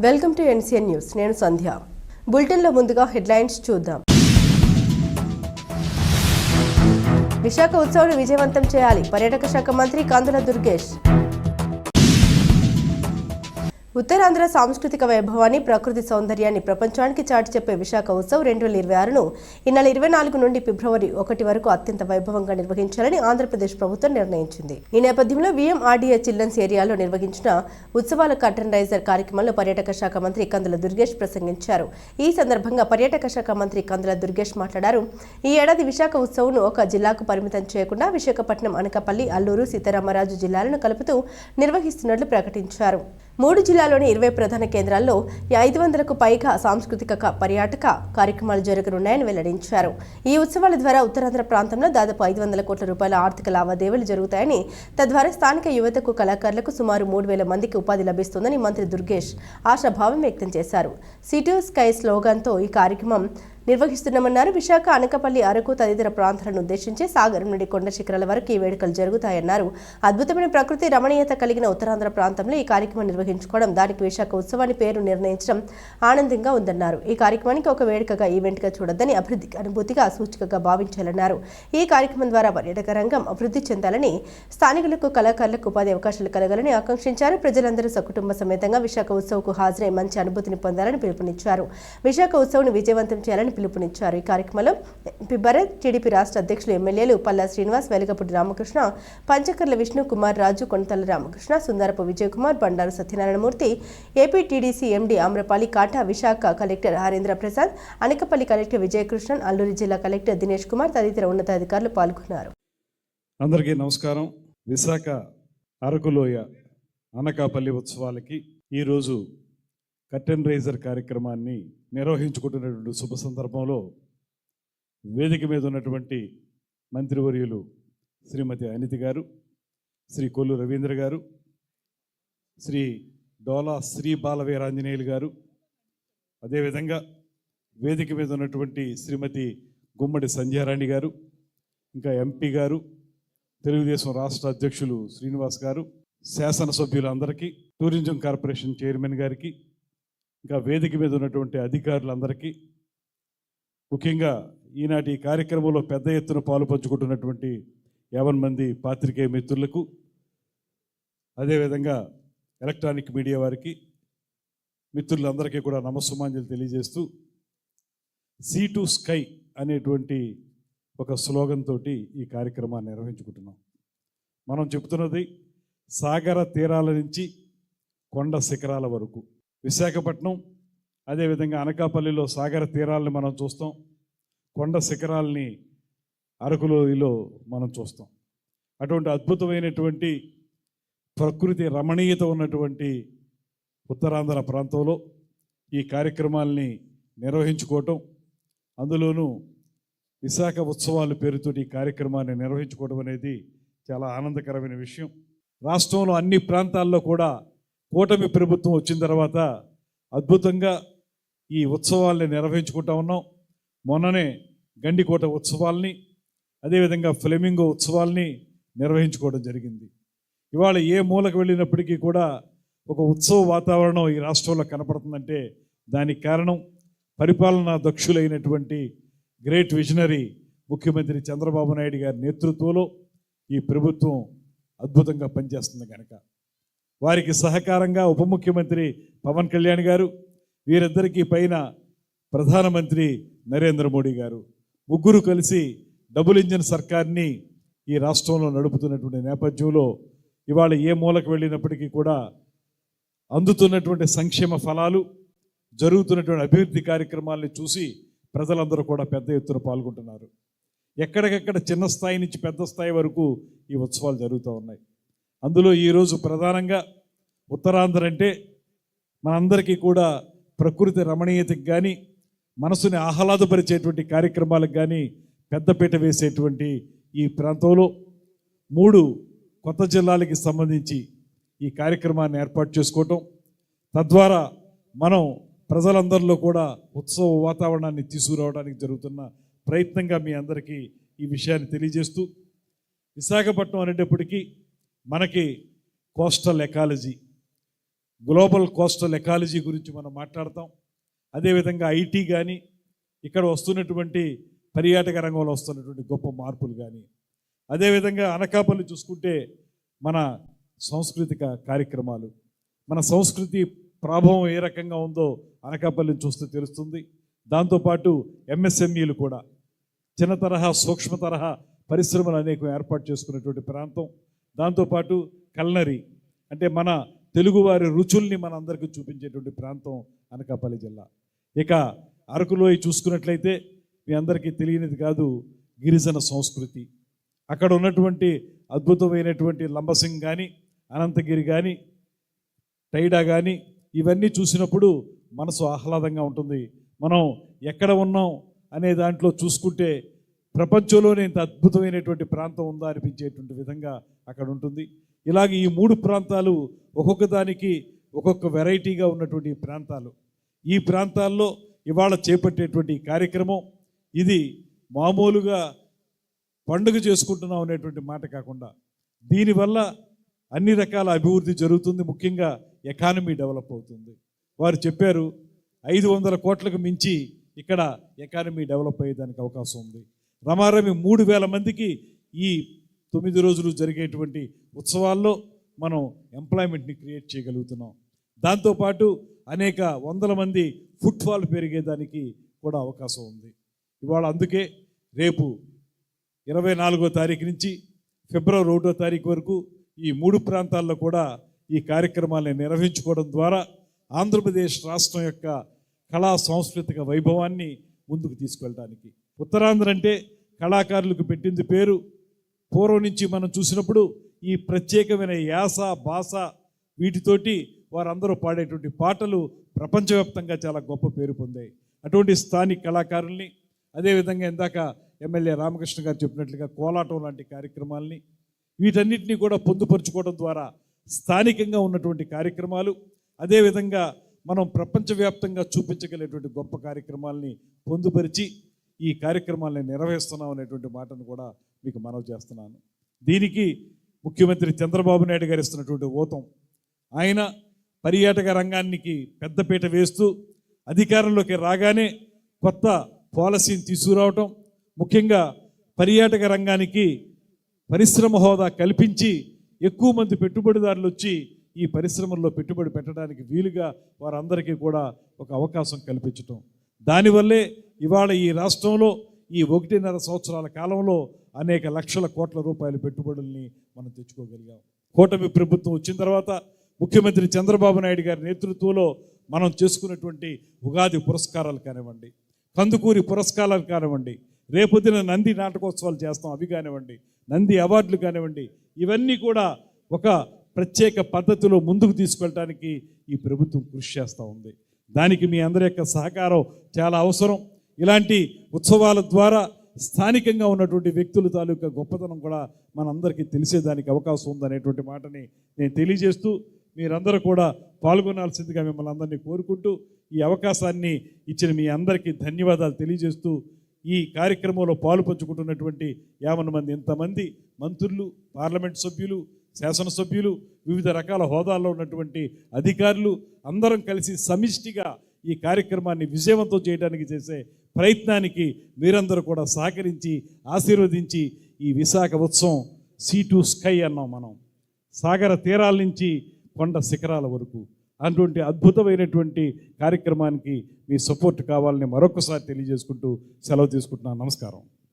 Welcome to NCN news. నేను సంధ్య. బులెటిన్లో ముందుగా హెడ్లైన్స్ చూద్దాం. విశాఖ ఉత్సవాన్ని విజయవంతం చేయాలి. పర్యాటక శాఖ మంత్రి కందుల దుర్గేష్. ఉత్తరాంధ్ర సాంస్కృతిక వైభవాన్ని ప్రకృతి సౌందర్యాన్ని ప్రపంచానికి చాటి చెప్పే విశాఖ ఉత్సవ్ రెండు వేల ఇరవై ఆరును ఈ నెల ఇరవై నాలుగు నుండి ఫిబ్రవరి ఒకటి వరకు అత్యంత వైభవంగా నిర్వహించాలని ఆంధ్రప్రదేశ్ ప్రభుత్వం నిర్ణయించింది. ఈ నేపథ్యంలో విఎంఆర్డీఏ చిల్డ్రన్స్ ఏరియాలో నిర్వహించిన ఉత్సవాల కర్టన్ రైజర్ కార్యక్రమంలో పర్యాటక శాఖ మంత్రి కందుల దుర్గేష్ ప్రసంగించారు. ఈ సందర్భంగా పర్యాటక శాఖ మంత్రి కందుల దుర్గేష్ మాట్లాడారు. ఈ ఏడాది విశాఖ ఉత్సవ్ను ఒక జిల్లాకు పరిమితం చేయకుండా విశాఖపట్నం అనకాపల్లి అల్లూరు సీతారామరాజు జిల్లాలను కలుపుతూ నిర్వహిస్తున్నట్లు ప్రకటించారు. మూడు జిల్లాలోని ఇరవై ప్రధాన కేంద్రాల్లో ఐదు వందలకు పైగా సాంస్కృతిక పర్యాటక కార్యక్రమాలు జరగనున్నాయని వెల్లడించారు. ఈ ఉత్సవాల ద్వారా ఉత్తరాంధ్ర ప్రాంతంలో దాదాపు ఐదు వందల కోట్ల రూపాయల ఆర్థిక లావాదేవీలు జరుగుతాయని తద్వారా స్థానిక యువతకు కళాకారులకు సుమారు మూడు వేల మందికి ఉపాధి లభిస్తుందని మంత్రి దుర్గేష్ ఆశాభావం వ్యక్తం చేశారు. సిటీ స్కై స్లోగన్తో ఈ కార్యక్రమం నిర్వహిస్తున్నామన్నారు. విశాఖ అనకపల్లి అరకు తదితర ప్రాంతాలను ఉద్దేశించి సాగరం నుండి కొండ శిఖరాల వరకు ఈ వేడుకలు జరుగుతాయన్నారు. అద్భుతమైన ప్రకృతి రమణీయత కలిగిన ఉత్తరాంధ్ర ప్రాంతంలో ఈ కార్యక్రమం నిర్వహించుకోవడం దానికి విశాఖ ఉత్సవాన్ని పేరు నిర్ణయించడం ఆనందంగా ఉందన్నారు. ఈ కార్యక్రమానికి ఒక వేడుకగా ఈవెంట్గా చూడొద్దని అభివృద్ధి అనుభూతిగా సూచికగా భావించాలన్నారు. ఈ కార్యక్రమం ద్వారా పర్యాటక రంగం అభివృద్ధి చెందాలని స్థానికులకు కళాకారులకు ఉపాధి అవకాశాలు కలగాలని ఆకాంక్షించారు. ప్రజలందరూ సకుటుంబ సమేతంగా విశాఖ ఉత్సవ్కు హాజరై మంచి అనుభూతిని పొందాలని పిలుపునిచ్చారు. విశాఖ ఉత్సవ్ను విజయవంతం చేయాలని పిలుపునిచ్చారు. ఈ కార్యక్రమంలో ఎంపీ భరత్ టీడీపీ రాష్ట్ర అధ్యక్షులు ఎమ్మెల్యేలు Palla Srinivas Velagapudi Ramakrishna Panchakarla Vishnu Kumar Raju Konathala Ramakrishna Sundarapu Vijayakumar Bandaru Satyanarayanamurthy AP TDC MD Amrapali Kata Visakha collector Harendra Prasad Anakapalli collector Vijayakrishnan Alluri జిల్లా కలెక్టర్ దినేష్ కుమార్ తదితర ఉన్నతాధికారులు పాల్గొన్నారు. అందరికీ నమస్కారం. విశాఖ అరకులోయ అనకాపల్లి ఉత్సవాలకి ఈరోజు కర్టెన్ రైజర్ కార్యక్రమాన్ని నిర్వహించుకుంటున్నటువంటి శుభ సందర్భంలో వేదిక మీద ఉన్నటువంటి మంత్రివర్యులు శ్రీమతి అనితి గారు శ్రీ కొల్లు రవీంద్ర గారు శ్రీ డోలా శ్రీ బాలవీరాంజనేయులు గారు అదేవిధంగా వేదిక మీద ఉన్నటువంటి శ్రీమతి గుమ్మడి సంధ్యారాణి గారు ఇంకా ఎంపీ గారు తెలుగుదేశం రాష్ట్ర అధ్యక్షులు శ్రీనివాస్ గారు శాసనసభ్యులందరికీ టూరిజం కార్పొరేషన్ చైర్మన్ గారికి ఇంకా వేదిక మీద ఉన్నటువంటి అధికారులందరికీ ముఖ్యంగా ఈనాటి ఈ కార్యక్రమంలో పెద్ద ఎత్తున పాలు పంచుకుంటున్నటువంటి యావన్ మంది పాత్రికేయ మిత్రులకు అదేవిధంగా ఎలక్ట్రానిక్ మీడియా వారికి మిత్రులందరికీ కూడా నమస్సుమాంజలు తెలియజేస్తూ సీ టు స్కై అనేటువంటి ఒక స్లోగన్ తోటి ఈ కార్యక్రమాన్ని నిర్వహించుకుంటున్నాం. మనం చెబుతున్నది సాగర తీరాల నుంచి కొండ శిఖరాల వరకు. విశాఖపట్నం అదేవిధంగా అనకాపల్లిలో సాగర తీరాలని మనం చూస్తాం. కొండ శిఖరాలని అరకులోయలో మనం చూస్తాం. అటువంటి అద్భుతమైనటువంటి ప్రకృతి రమణీయత ఉన్నటువంటి ఉత్తరాంధ్ర ప్రాంతంలో ఈ కార్యక్రమాల్ని నిర్వహించుకోవటం అందులోనూ విశాఖ ఉత్సవాలు పేరుతో ఈ కార్యక్రమాన్ని నిర్వహించుకోవడం అనేది చాలా ఆనందకరమైన విషయం. రాష్ట్రంలో అన్ని ప్రాంతాల్లో కూడా కూటమి ప్రభుత్వం వచ్చిన తర్వాత అద్భుతంగా ఈ ఉత్సవాల్ని నిర్వహించుకుంటా ఉన్నాం. మొన్ననే గండికోట ఉత్సవాల్ని అదేవిధంగా ఫ్లెమింగో ఉత్సవాల్ని నిర్వహించుకోవడం జరిగింది. ఇవాళ ఏ మూలకు వెళ్ళినప్పటికీ కూడా ఒక ఉత్సవ వాతావరణం ఈ రాష్ట్రంలో కనపడుతుందంటే దానికి కారణం పరిపాలనా దక్షులైనటువంటి గ్రేట్ విజనరీ ముఖ్యమంత్రి చంద్రబాబు నాయుడు గారి నేతృత్వంలో ఈ ప్రభుత్వం అద్భుతంగా పనిచేస్తుంది కనుక వారికి సహకారంగా ఉప ముఖ్యమంత్రి పవన్ కళ్యాణ్ గారు వీరిద్దరికీ పైన ప్రధానమంత్రి నరేంద్ర మోడీ గారు. ముగ్గురు కలిసి డబుల్ ఇంజిన్ సర్కార్ని ఈ రాష్ట్రంలో నడుపుతున్నటువంటి నేపథ్యంలో ఇవాళ ఏ మూలకు వెళ్ళినప్పటికీ కూడా అందుతున్నటువంటి సంక్షేమ ఫలాలు జరుగుతున్నటువంటి అభివృద్ధి కార్యక్రమాల్ని చూసి ప్రజలందరూ కూడా పెద్ద ఎత్తున పాల్గొంటున్నారు. ఎక్కడికెక్కడ చిన్న స్థాయి నుంచి పెద్ద స్థాయి వరకు ఈ ఉత్సవాలు జరుగుతూ ఉన్నాయి. అందులో ఈరోజు ప్రధానంగా ఉత్తరాంధ్ర అంటే మనందరికీ కూడా ప్రకృతి రమణీయతకి కానీ మనసుని ఆహ్లాదపరిచేటువంటి కార్యక్రమాలకు కానీ పెద్దపీట వేసేటువంటి ఈ ప్రాంతంలో మూడు కొత్త జిల్లాలకి సంబంధించి ఈ కార్యక్రమాన్ని ఏర్పాటు చేసుకోవటం. తద్వారా మనం ప్రజలందరిలో కూడా ఉత్సవ వాతావరణాన్ని తీసుకురావడానికి జరుగుతున్న ప్రయత్నంగా మీ అందరికీ ఈ విషయాన్ని తెలియజేస్తూ విశాఖపట్నం అనేటప్పటికీ మనకి coastal ecology global coastal ecology గురించి మనం మాట్లాడతాం. అదేవిధంగా ఐటీ కానీ ఇక్కడ వస్తున్నటువంటి పర్యాటక రంగంలో వస్తున్నటువంటి గొప్ప మార్పులు కానీ అదేవిధంగా అనకాపల్లి చూసుకుంటే మన సాంస్కృతిక కార్యక్రమాలు మన సంస్కృతి ప్రభావం ఏ రకంగా ఉందో అనకాపల్లిని చూస్తే తెలుస్తుంది. దాంతోపాటు ఎంఎస్ఎంఈలు కూడా చిన్న తరహా సూక్ష్మ తరహా పరిశ్రమలు అనేకం ఏర్పాటు చేసుకున్నటువంటి ప్రాంతం. దాంతోపాటు కల్నరీ అంటే మన తెలుగువారి రుచుల్ని మన అందరికీ చూపించేటువంటి ప్రాంతం అనకాపల్లి జిల్లా. ఇక అరకులోయ చూసుకున్నట్లయితే మీ అందరికీ తెలియనిది కాదు గిరిజన సంస్కృతి. అక్కడ ఉన్నటువంటి అద్భుతమైనటువంటి లంబసింగ్ కానీ అనంతగిరి కానీ టైడా కానీ ఇవన్నీ చూసినప్పుడు మనసు ఆహ్లాదంగా ఉంటుంది. మనం ఎక్కడ ఉన్నాం అనే దాంట్లో చూసుకుంటే ప్రపంచంలోనే ఇంత అద్భుతమైనటువంటి ప్రాంతం ఉందా అనిపించేటువంటి విధంగా అక్కడ ఉంటుంది ఇలాగే ఈ మూడు ప్రాంతాలు ఒక్కొక్క దానికి ఒక్కొక్క వెరైటీగా ఉన్నటువంటి ప్రాంతాలు. ఈ ప్రాంతాల్లో ఇవాళ చేపట్టేటువంటి కార్యక్రమం ఇది మామూలుగా పండుగ చేసుకుంటున్నాం అనేటువంటి మాట కాకుండా దీనివల్ల అన్ని రకాల అభివృద్ధి జరుగుతుంది. ముఖ్యంగా ఎకానమీ డెవలప్ అవుతుంది. వారు చెప్పారు ఐదు వందల కోట్లకు మించి ఇక్కడ ఎకానమీ డెవలప్ అయ్యేదానికి అవకాశం ఉంది. రమారమి మూడు వేల మందికి ఈ తొమ్మిది రోజులు జరిగేటువంటి ఉత్సవాల్లో మనం ఎంప్లాయ్మెంట్ని క్రియేట్ చేయగలుగుతున్నాం. దాంతోపాటు అనేక వందల మంది ఫుట్ఫాల్ పెరిగేదానికి కూడా అవకాశం ఉంది. ఇవాళ అందుకే రేపు ఇరవై నాలుగో తారీఖు నుంచి ఫిబ్రవరి ఒకటో తారీఖు వరకు ఈ మూడు ప్రాంతాల్లో కూడా ఈ కార్యక్రమాలను నిర్వహించుకోవడం ద్వారా ఆంధ్రప్రదేశ్ రాష్ట్రం యొక్క కళా సాంస్కృతిక వైభవాన్ని ముందుకు తీసుకెళ్ళడానికి. ఉత్తరాంధ్ర అంటే కళాకారులకు పెట్టింది పేరు పూర్వం నుంచి మనం చూసినప్పుడు ఈ ప్రత్యేకమైన యాస భాష వీటితోటి వారందరూ పాడేటువంటి పాటలు ప్రపంచవ్యాప్తంగా చాలా గొప్ప పేరు పొందాయి. అటువంటి స్థానిక కళాకారుల్ని అదేవిధంగా ఇందాక ఎమ్మెల్యే రామకృష్ణ గారు చెప్పినట్లుగా కోలాటం లాంటి కార్యక్రమాల్ని వీటన్నిటిని కూడా పొందుపరుచుకోవడం ద్వారా స్థానికంగా ఉన్నటువంటి కార్యక్రమాలు అదేవిధంగా మనం ప్రపంచవ్యాప్తంగా చూపించగలిగేటువంటి గొప్ప కార్యక్రమాల్ని పొందుపరిచి ఈ కార్యక్రమాల్ని నిర్వహిస్తున్నాం అనేటువంటి మాటను కూడా మీకు మనవి చేస్తున్నాను. దీనికి ముఖ్యమంత్రి చంద్రబాబు నాయుడు గారు ఇస్తున్నటువంటి ఓతం ఆయన పర్యాటక రంగానికి పెద్దపీట వేస్తూ అధికారంలోకి రాగానే కొత్త పాలసీని తీసుకురావటం ముఖ్యంగా పర్యాటక రంగానికి పరిశ్రమ హోదా కల్పించి ఎక్కువ మంది పెట్టుబడిదారులు వచ్చి ఈ పరిశ్రమల్లో పెట్టుబడి పెట్టడానికి వీలుగా వారందరికీ కూడా ఒక అవకాశం కల్పించటం. దానివల్లే ఇవాళ ఈ రాష్ట్రంలో ఈ ఒకటిన్నర సంవత్సరాల కాలంలో అనేక లక్షల కోట్ల రూపాయల పెట్టుబడుల్ని మనం తెచ్చుకోగలిగాం. కూటమి ప్రభుత్వం వచ్చిన తర్వాత ముఖ్యమంత్రి చంద్రబాబు నాయుడు గారి నేతృత్వంలో మనం చేసుకున్నటువంటి ఉగాది పురస్కారాలు కానివ్వండి కందుకూరి పురస్కారాలు కానివ్వండి రేపొద్దున నంది నాటకోత్సవాలు చేస్తాం అవి కానివ్వండి నంది అవార్డులు కానివ్వండి ఇవన్నీ కూడా ఒక ప్రత్యేక పద్ధతిలో ముందుకు తీసుకెళ్ళడానికి ఈ ప్రభుత్వం కృషి చేస్తూ ఉంది. దానికి మీ అందరి యొక్క సహకారం చాలా అవసరం. ఇలాంటి ఉత్సవాల ద్వారా స్థానికంగా ఉన్నటువంటి వ్యక్తుల తాలూకా గొప్పతనం కూడా మనందరికీ తెలిసేదానికి అవకాశం ఉందనేటువంటి మాటని నేను తెలియజేస్తూ మీరందరూ కూడా పాల్గొనాల్సిందిగా మిమ్మల్ని అందరినీ కోరుకుంటూ ఈ అవకాశాన్ని ఇచ్చిన మీ అందరికీ ధన్యవాదాలు తెలియజేస్తూ ఈ కార్యక్రమంలో పాలు పంచుకుంటున్నటువంటి యావన మంది ఇంతమంది మంత్రులు పార్లమెంట్ సభ్యులు శాసనసభ్యులు వివిధ రకాల హోదాల్లో ఉన్నటువంటి అధికారులు అందరం కలిసి సమిష్టిగా ఈ కార్యక్రమాన్ని విజయవంతం చేయడానికి చేసే ప్రయత్నానికి మీరందరూ కూడా సహకరించి ఆశీర్వదించి ఈ విశాఖ ఉత్సవం సీ టు స్కై అన్నాం మనం. సాగర తీరాల నుంచి కొండ శిఖరాల వరకు. అటువంటి అద్భుతమైనటువంటి కార్యక్రమానికి మీ సపోర్ట్ కావాలని మరొకసారి తెలియజేసుకుంటూ సెలవు తీసుకుంటున్నాను. నమస్కారం.